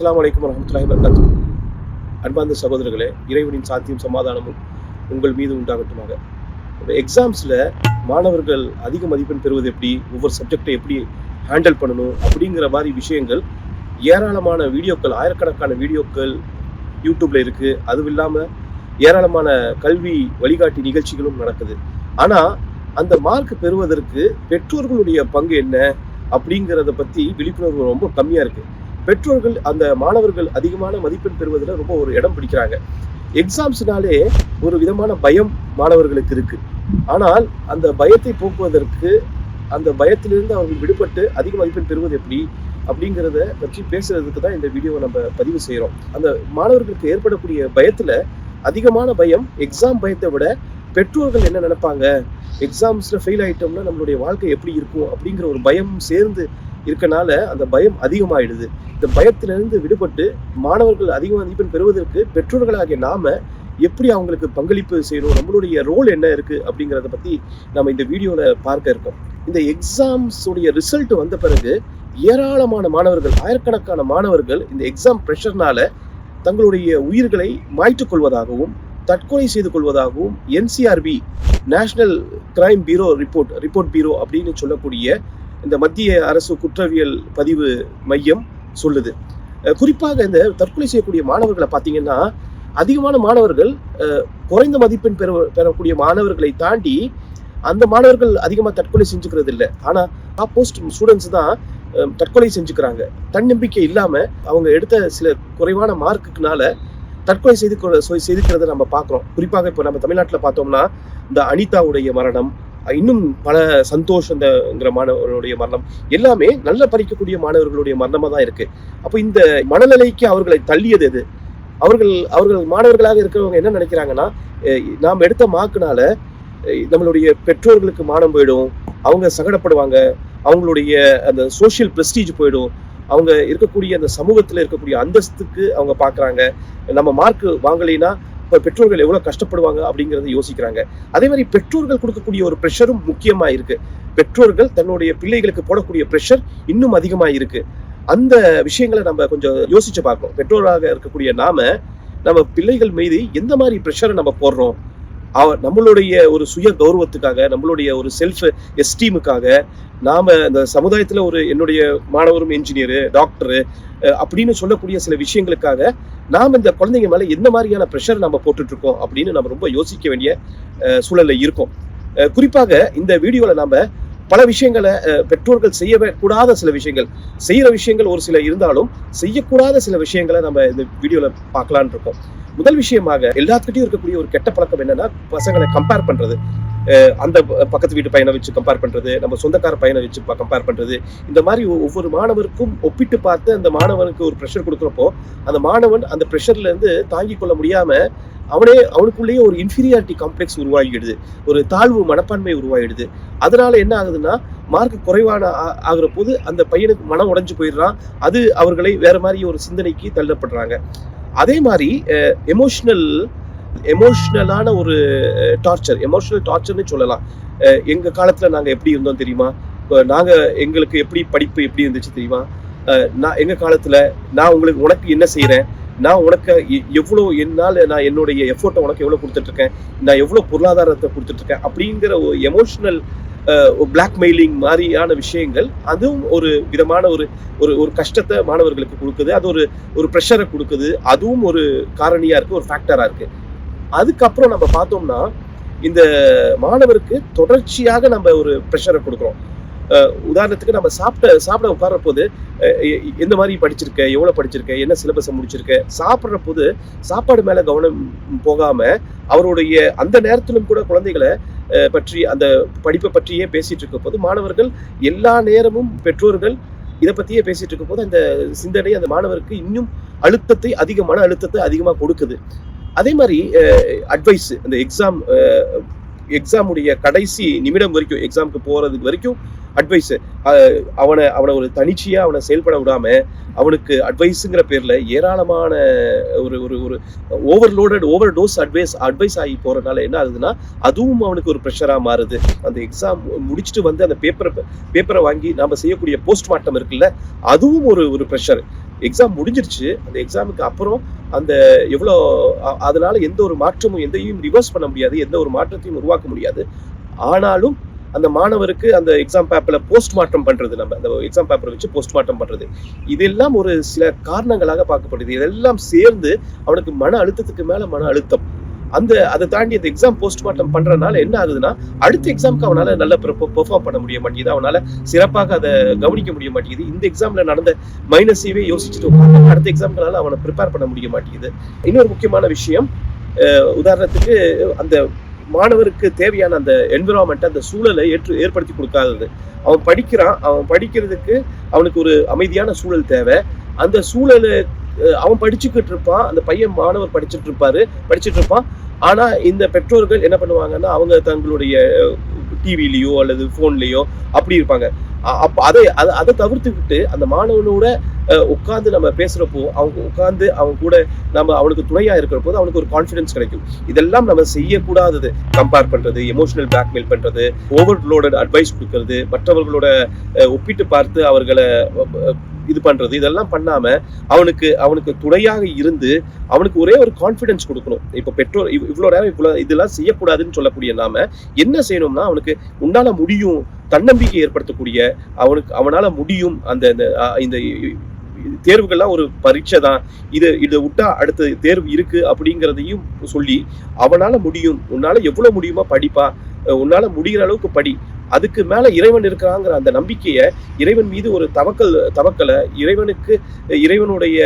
அஸ்லாம் வலைக்கம் வரஹ்மத்துல்லாஹி வரகாத்து அன்பார்ந்த சகோதரர்களே இறைவனின் சாத்தியம் சமாதானமும் உங்கள் மீது உண்டாகட்டுமாக. இப்போ எக்ஸாம்ஸில் மாணவர்கள் அதிக மதிப்பெண் பெறுவது எப்படி ஒவ்வொரு சப்ஜெக்டை எப்படி ஹேண்டில் பண்ணணும் அப்படிங்கிற மாதிரி விஷயங்கள் ஏராளமான வீடியோக்கள் ஆயிரக்கணக்கான வீடியோக்கள் யூடியூப்ல இருக்குது அதுவும் இல்லாமல் ஏராளமான கல்வி வழிகாட்டி நிகழ்ச்சிகளும் நடக்குது. ஆனால் அந்த மார்க் பெறுவதற்கு பெற்றோர்களுடைய பங்கு என்ன அப்படிங்கிறத பற்றி விழிப்புணர்வு ரொம்ப கம்மியாக இருக்குது பெற்றோர்கள் அந்த மாணவர்கள் அதிகமான மதிப்பெண் பெறுவதில் ரொம்ப ஒரு இடம் பிடிக்கிறாங்க. எக்ஸாம்ஸ்னாலே ஒரு விதமான பயம் மாணவர்களுக்கு இருக்கு. ஆனால் அந்த பயத்தை போக்குவதற்கு அந்த பயத்திலிருந்து அவர்கள் விடுபட்டு அதிக மதிப்பெண் பெறுவது எப்படி? அப்படிங்கிறத பற்றி பேசுறதுக்கு தான் இந்த வீடியோவை நம்ம பதிவு செய்கிறோம். அந்த மாணவர்களுக்கு ஏற்படக்கூடிய பயத்தில் அதிகமான பயம் எக்ஸாம் பயத்தை விட பெற்றோர்கள் என்ன நினைப்பாங்க? எக்ஸாம்ஸில் ஃபெயில் ஆகிட்டோம்னா நம்மளுடைய வாழ்க்கை எப்படி இருக்கும்? அப்படிங்கிற ஒரு பயம் சேர்ந்து இருக்கனால அந்த பயம் அதிகமாயிடுது. இந்த பயத்திலிருந்து விடுபட்டு மாணவர்கள் அதிக மதிப்பெண் பெறுவதற்கு பெற்றோர்களாகிய நாம எப்படி அவங்களுக்கு பங்களிப்பு செய்யணும் நம்மளுடைய ரோல் என்ன இருக்கு அப்படிங்கிறத பத்தி நம்ம இந்த வீடியோல பார்க்க இருக்கோம். இந்த எக்ஸாம்ஸ் உடைய ரிசல்ட் வந்த பிறகு ஏராளமான மாணவர்கள் ஆயிரக்கணக்கான மாணவர்கள் இந்த எக்ஸாம் ப்ரெஷர்னால தங்களுடைய உயிர்களை மாய்த்துக் கொள்வதாகவும் தற்கொலை செய்து கொள்வதாகவும் NCRB national crime bureau report report bureau அப்படின்னு சொல்லக்கூடிய இந்த மத்திய அரசு குற்றவியல் பதிவு மையம் சொல்லுது. குறிப்பாக இந்த தற்கொலை செய்யக்கூடிய மாணவர்களை பார்த்தீங்கன்னா அதிகமான மாணவர்கள் குறைந்த மதிப்பெண் பெற பெறக்கூடிய மாணவர்களை தாண்டி அந்த மாணவர்கள் அதிகமாக தற்கொலை செஞ்சுக்கிறது இல்லை. ஆனால் ஆப்போஸ்ட் ஸ்டூடெண்ட்ஸ் தான் தற்கொலை செஞ்சுக்கிறாங்க. தன்னம்பிக்கை இல்லாமல் அவங்க எடுத்த சில குறைவான மார்க்குனால தற்கொலை செய்து சொ- செய்துக்கிறத நம்ம பார்க்குறோம். குறிப்பாக இப்போ நம்ம தமிழ்நாட்டில் பார்த்தோம்னா இந்த அனிதாவுடைய மரணம் இன்னும் பல சந்தோஷங்கிற மாணவர்களுடைய மரணம் எல்லாமே நல்ல படிக்கக்கூடிய மாணவர்களுடைய மரணமாக தான் இருக்கு. அப்போ இந்த மனநிலைக்கு அவர்களை தள்ளியது எது? அவர்கள் அவர்கள் மாணவர்களாக இருக்கிறவங்க என்ன நினைக்கிறாங்கன்னா நாம் எடுத்த மார்க்குனால நம்மளுடைய பெற்றோர்களுக்கு மானம் போயிடும் அவங்க சங்கடப்படுவாங்க அவங்களுடைய அந்த சோசியல் பிரஸ்டீஜ் போயிடும் அவங்க இருக்கக்கூடிய அந்த சமூகத்தில் இருக்கக்கூடிய அந்தஸ்துக்கு அவங்க பார்க்குறாங்க. நம்ம மார்க் வாங்கலைன்னா பெற்றோர்கள் எவ்வளோ கஷ்டப்படுவாங்க அப்படிங்கிறத யோசிக்கிறாங்க. அதே மாதிரி பெற்றோர்கள் கொடுக்கக்கூடிய ஒரு ப்ரெஷரும் முக்கியமாக இருக்கு. பெற்றோர்கள் தன்னுடைய பிள்ளைகளுக்கு போடக்கூடிய ப்ரெஷர் இன்னும் அதிகமாக இருக்கு. அந்த விஷயங்களை நம்ம கொஞ்சம் யோசிச்சு பார்க்கணும். பெற்றோராக இருக்கக்கூடிய நாம நம்ம பிள்ளைகள் மீது எந்த மாதிரி ப்ரெஷரை நம்ம போடுறோம்? அவ நம்மளுடைய ஒரு சுய கௌரவத்துக்காக நம்மளுடைய ஒரு செல்ஃப் எஸ்டீமுக்காக நாம இந்த சமுதாயத்துல ஒரு என்னுடைய மாணவரும் இன்ஜினியரு டாக்டரு அப்படின்னு சொல்லக்கூடிய சில விஷயங்களுக்காக நாம் இந்த குழந்தைங்க மேல எந்த மாதிரியான ப்ரெஷர் நம்ம போட்டுட்டு இருக்கோம் அப்படின்னு நம்ம ரொம்ப யோசிக்க வேண்டிய அஹ், சூழல்ல இருக்கோம். அஹ், குறிப்பாக இந்த வீடியோவில் நாம பல விஷயங்களை பெற்றோர்கள் செய்ய கூடாத சில விஷயங்கள் செய்யற விஷயங்கள் ஒரு சில இருந்தாலும் செய்யக்கூடாத சில விஷயங்களை நம்ம இந்த வீடியோவில் பார்க்கலான் இருக்கோம் முதல் விஷயமாக எல்லாத்துக்கிட்டையும் இருக்கக்கூடிய ஒரு கெட்ட பழக்கம் என்னன்னா பசங்களை கம்பேர் பண்றது. அஹ், அந்த ப- பக்கத்து வீட்டு பையனை வச்சு கம்பேர் பண்றது நம்ம சொந்தக்கார பையனை வச்சு கம்பேர் பண்றது. இந்த மாதிரி ஒவ்வொரு மாணவருக்கும் ஒப்பிட்டு பார்த்து அந்த மாணவனுக்கு ஒரு ப்ரெஷர் கொடுக்குறப்போ அந்த மாணவன் அந்த ப்ரெஷர்ல இருந்து தாங்கிக் கொள்ள முடியாம அவனே அவனுக்குள்ளேயே ஒரு இன்ஃபீரியாரிட்டி காம்ப்ளெக்ஸ் உருவாகிடுது. ஒரு தாழ்வு மனப்பான்மை உருவாகிடுது. அதனால என்ன ஆகுதுன்னா மார்க் குறைவான ஆ- ஆகுற போது அந்த பையனுக்கு மனம் உடைஞ்சு போயிடுறான். அது அவர்களை வேற மாதிரி ஒரு சிந்தனைக்கு தள்ளப்படுறாங்க. அதே மாதிரி எமோஷ்னல் எமோஷ்னலான ஒரு டார்ச்சர் எமோஷ்னல் டார்ச்சர்னு சொல்லலாம். எங்கள் காலத்தில் காலத்துல எப்படி இருந்தோம் தெரியுமா? நாங்கள் நாங்க எங்களுக்கு எப்படி படிப்பு எப்படி இருந்துச்சு தெரியுமா? நான் எங்கள் காலத்துல நான் உங்களுக்கு உனக்கு என்ன செய்கிறேன் நான் உனக்கு எவ்வளோ என்னால் நான் என்னுடைய எஃபோர்ட்டை உனக்கு எவ்வளோ கொடுத்துட்ருக்கேன் நான் எவ்வளோ பொருளாதாரத்தை கொடுத்துட்ருக்கேன் அப்படிங்கிற ஒரு எமோஷ்னல் பிளாக்மெயிலிங் மாதிரியான விஷயங்கள் அதுவும் ஒரு விதமான ஒரு ஒரு ஒரு கஷ்டத்தை மாணவர்களுக்கு கொடுக்குது. அது ஒரு ஒரு ப்ரெஷரை கொடுக்குது. அதுவும் ஒரு காரணியா இருக்கு ஒரு ஃபேக்டரா இருக்கு. அதுக்கப்புறம் நம்ம பார்த்தோம்னா இந்த மாணவருக்கு தொடர்ச்சியாக நம்ம ஒரு ப்ரெஷரை கொடுக்குறோம். அஹ் உதாரணத்துக்கு நம்ம சாப்பிட்ட சாப்பிட உட்கார்ற போது எந்த மாதிரி படிச்சிருக்க எவ்வளவு படிச்சிருக்க என்ன சிலபஸை முடிச்சிருக்க சாப்பிட்ற போது சாப்பாடு மேல கவனம் போகாம அவருடைய அந்த நேரத்திலும் கூட குழந்தைகளை பற்றி அந்த படிப்பை பற்றியே பேசிட்டு இருக்க போது மாணவர்கள் எல்லா நேரமும் பெற்றோர்கள் இதை பற்றியே பேசிட்டு இருக்க போது அந்த சிந்தனை அந்த மாணவருக்கு இன்னும் அழுத்தத்தை அதிகமான அழுத்தத்தை அதிகமாக கொடுக்குது. அதே மாதிரி அட்வைஸ் அந்த எக்ஸாம் எக்ஸாமுடைய கடைசி நிமிடம் வரைக்கும் எக்ஸாமுக்கு போகிறதுக்கு வரைக்கும் அட்வைஸ் அவனை அவனை ஒரு தனிச்சையாக அவனை செயல்பட விடாம அவனுக்கு அட்வைஸுங்கிற பேர்ல ஏராளமான ஒரு ஒரு ஒரு overloaded overdose advice advice ஆகி போறதுனால என்ன ஆகுதுன்னா அதுவும் அவனுக்கு ஒரு ப்ரெஷராக மாறுது. அந்த எக்ஸாம் முடிச்சுட்டு வந்து அந்த பேப்பரை பேப்பரை வாங்கி நாம செய்யக்கூடிய போஸ்ட்மார்ட்டம் இருக்குல்ல அதுவும் ஒரு ஒரு ப்ரெஷர் எக்ஸாம் முடிஞ்சிருச்சு. அந்த எக்ஸாமுக்கு அப்புறம் அந்த எவ்வளோ அதனால எந்த ஒரு மாற்றமும் எதையும் ரிவர்ஸ் பண்ண முடியாது. எந்த ஒரு மாற்றத்தையும் உருவாக்க முடியாது. ஆனாலும் அந்த மாணவருக்கு அந்த எக்ஸாம் பேப்பர்ல போஸ்ட் மார்ட்டம் பண்றது நம்ம அந்த எக்ஸாம் பேப்பரை வச்சு போஸ்ட் மார்ட்டம் பண்றது. இதெல்லாம் ஒரு சில காரணங்களாக பார்க்கப்படுது. இதெல்லாம் சேர்ந்து அவனுக்கு மன அழுத்தத்துக்கு மேல மன அழுத்தம். அந்த அதை தாண்டி அந்த எக்ஸாம் போஸ்ட் மார்ட்டம் பண்றதுனால என்ன ஆகுதுன்னா அடுத்த எக்ஸாம்க்கு அவனால நல்ல பெர்ஃபார்ம் பண்ண முடிய மாட்டேங்குது. அவனால சிறப்பாக அதை கவனிக்க முடிய மாட்டேங்குது. இந்த எக்ஸாம்ல நடந்த மைனஸையே யோசிச்சுட்டு அடுத்த எக்ஸாம்களால அவனை ப்ரிப்பேர் பண்ண முடிய மாட்டேங்குது. இன்னொரு முக்கியமான விஷயம் உதாரணத்துக்கு அந்த மாணவருக்கு தேவையான அந்த என்விரான்மெண்ட் அந்த சூழலை ஏற்று ஏற்படுத்தி கொடுக்காதது. அவன் படிக்கிறான் அவன் படிக்கிறதுக்கு அவனுக்கு ஒரு அமைதியான சூழல் தேவை. அந்த சூழலை அவன் படிச்சுக்கிட்டு இருப்பான் அந்த பையன் மாணவர் படிச்சுட்டு இருப்பாரு படிச்சுட்டு இருப்பான். ஆனா இந்த பெற்றோர்கள் என்ன பண்ணுவாங்கன்னா அவங்க தங்களுடைய டிவிலேயோ அல்லது ஃபோன்லேயோ அப்படி இருப்பாங்க. அப்போ அதை அதை அதை தவிர்த்துக்கிட்டு அந்த மாணவனோட உட்காந்து நம்ம பேசுறப்போ அவங்க உட்காந்து அவங்க கூட நம்ம அவனுக்கு துணையா இருக்கிற போது அவனுக்கு ஒரு கான்ஃபிடன்ஸ் கிடைக்கும். இதெல்லாம் நம்ம செய்யக்கூடாதது. கம்பேர் பண்றது எமோஷனல் பிளாக்மெயில் பண்றது ஓவர்லோடட் அட்வைஸ் கொடுக்கறது மற்றவர்களோட ஒப்பிட்டு பார்த்து அவர்களை இது பண்றது இதெல்லாம் பண்ணாம அவனுக்கு அவனுக்கு துணையாக இருந்து அவனுக்கு ஒரே ஒரு கான்ஃபிடன்ஸ் கொடுக்கணும். இப்போ பெற்றோர் இவ்- நேரம் இவ்வளவு இதெல்லாம் செய்யக்கூடாதுன்னு சொல்லக்கூடிய நாம என்ன செய்யணும்னா அவனுக்கு உன்னால முடியும் தன்னம்பிக்கை ஏற்படுத்தக்கூடிய அவனுக்கு அவனால முடியும் அந்த இந்த, இந்த தேர்வுகள்லாம் ஒரு பரீட்சை தான். இது இதை விட்டா அடுத்த தேர்வு இருக்கு அப்படிங்கிறதையும் சொல்லி அவனால முடியும். உன்னால எவ்வளவு முடியுமோ படிப்பா. உன்னால முடிகிற அளவுக்கு படி. அதுக்கு மேல இறைவன் இருக்கிறாங்கிற அந்த நம்பிக்கையை இறைவன் மீது ஒரு தவக்கல் தவக்கலை. இறைவனுக்கு இறைவனுடைய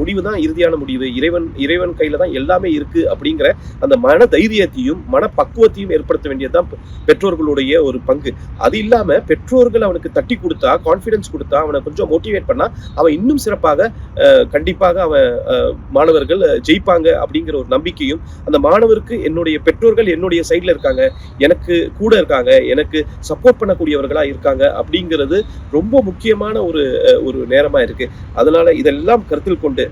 முடிவு தான் இறுதியான முடிவு. இறைவன் இறைவன் கையில தான் எல்லாமே இருக்கு அப்படிங்கிற அந்த மன தைரியத்தையும் மன பக்குவத்தையும் ஏற்படுத்த வேண்டியதுதான் பெற்றோர்களுடைய ஒரு பங்கு. அது இல்லாம பெற்றோர்கள் அவனுக்கு தட்டி கொடுத்தா கான்ஃபிடன்ஸ் கொடுத்தா அவனை கொஞ்சம் மோட்டிவேட் பண்ணா அவன் இன்னும் சிறப்பாக கண்டிப்பாக அவன் மாணவர்கள் ஜெயிப்பாங்க அப்படிங்கிற ஒரு நம்பிக்கையும் அந்த மாணவருக்கு என்னுடைய பெற்றோர்கள் என்னுடைய சைட்ல இருக்காங்க. எனக்கு கூட இருக்காங்க எனக்கு சப்போர்ட் பண்ணக்கூடியவர்களா இருக்காங்க அப்படிங்கிறது ரொம்ப முக்கியமான ஒரு ஒரு நேரமா இருக்கு. அதனால இதெல்லாம் கருத்தில் கொண்டு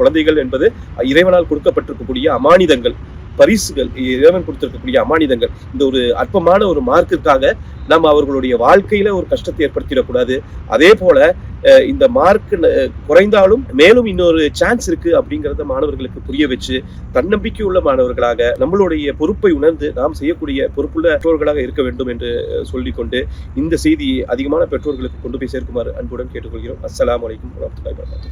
குழந்தைகள் என்பது இறைவனால் கொடுக்கப்பட்டிருக்கக்கூடிய அமானிதங்கள். பரிசுகள் இறைவன் கொடுத்திருக்கக்கூடிய அமானிதங்கள் இந்த ஒரு அற்பமான ஒரு மார்க்கிற்காக நம்ம அவர்களுடைய வாழ்க்கையில ஒரு கஷ்டத்தை ஏற்படுத்திடக்கூடாது. அதே போல இந்த மார்க் குறைந்தாலும் மேலும் இன்னொரு சான்ஸ் இருக்கு அப்படிங்கிறத மாணவர்களுக்கு புரிய வச்சு தன்னம்பிக்கை உள்ள மாணவர்களாக நம்மளுடைய பொறுப்பை உணர்ந்து நாம் செய்யக்கூடிய பொறுப்புள்ள பெற்றோர்களாக இருக்க வேண்டும் என்று சொல்லிக்கொண்டு இந்த செய்தியை அதிகமான பெற்றோர்களுக்கு கொண்டு போய் சேர்க்குமாறு அன்புடன் கேட்டுக்கொள்கிறோம். அஸ்லாம் வலைக்கம் வரமத்துல